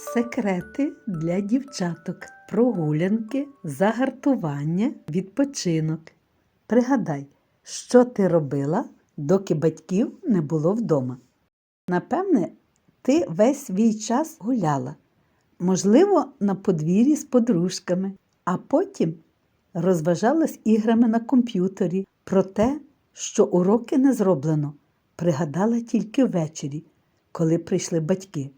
Секрети для дівчаток. Прогулянки, загартування, відпочинок. Пригадай, що ти робила, доки батьків не було вдома. Напевне, ти весь свій час гуляла, можливо, на подвір'ї з подружками, а потім розважалась іграми на комп'ютері про те, що уроки не зроблено, пригадала тільки ввечері, коли прийшли батьки.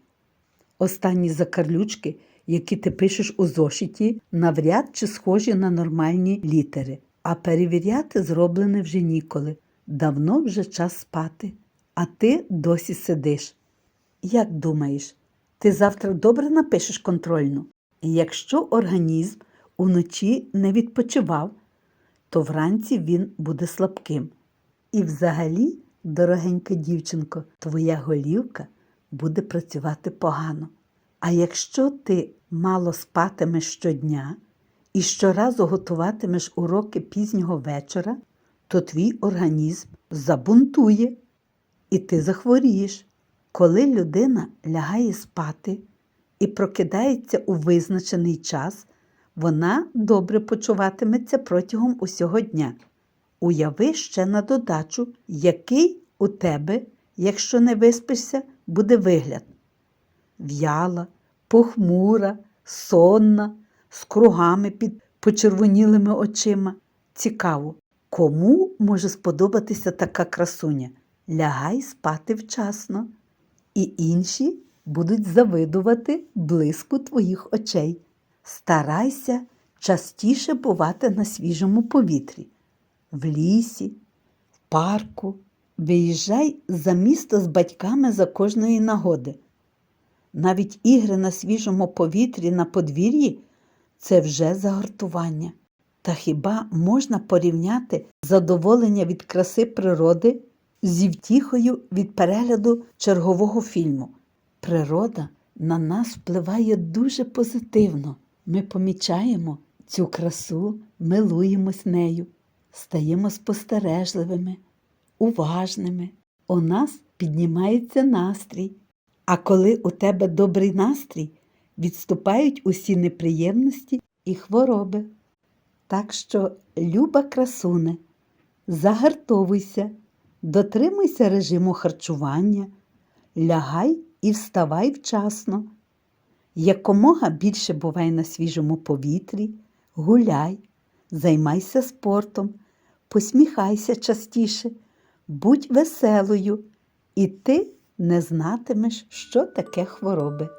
Останні закарлючки, які ти пишеш у зошиті, навряд чи схожі на нормальні літери, а перевіряти зроблене вже ніколи. Давно вже час спати, а ти досі сидиш. Як думаєш, ти завтра добре напишеш контрольну? Якщо організм уночі не відпочивав, то вранці він буде слабким. І взагалі, дорогенька дівчинко, твоя голівка буде працювати погано. А якщо ти мало спатимеш щодня і щоразу готуватимеш уроки пізнього вечора, то твій організм забунтує і ти захворієш. Коли людина лягає спати і прокидається у визначений час, вона добре почуватиметься протягом усього дня. Уяви ще на додачу, який у тебе, якщо не виспишся, буде вигляд. В'яла, похмура, сонна, з кругами під почервонілими очима. Цікаво, кому може сподобатися така красуня? Лягай спати вчасно, і інші будуть завидувати блиску твоїх очей. Старайся частіше бувати на свіжому повітрі, в лісі, в парку. Виїжджай за місто з батьками за кожної нагоди. Навіть ігри на свіжому повітрі на подвір'ї це вже загортування. Та хіба можна порівняти задоволення від краси природи зі втіхою від перегляду чергового фільму? Природа на нас впливає дуже позитивно. Ми помічаємо цю красу, милуємось нею, стаємо спостережливими, уважними. У нас піднімається настрій. А коли у тебе добрий настрій, відступають усі неприємності і хвороби. Так що, люба красуне, загартовуйся, дотримуйся режиму харчування, лягай і вставай вчасно. Якомога більше бувай на свіжому повітрі, гуляй, займайся спортом, посміхайся частіше, будь веселою, і ти не знатимеш, що таке хвороби.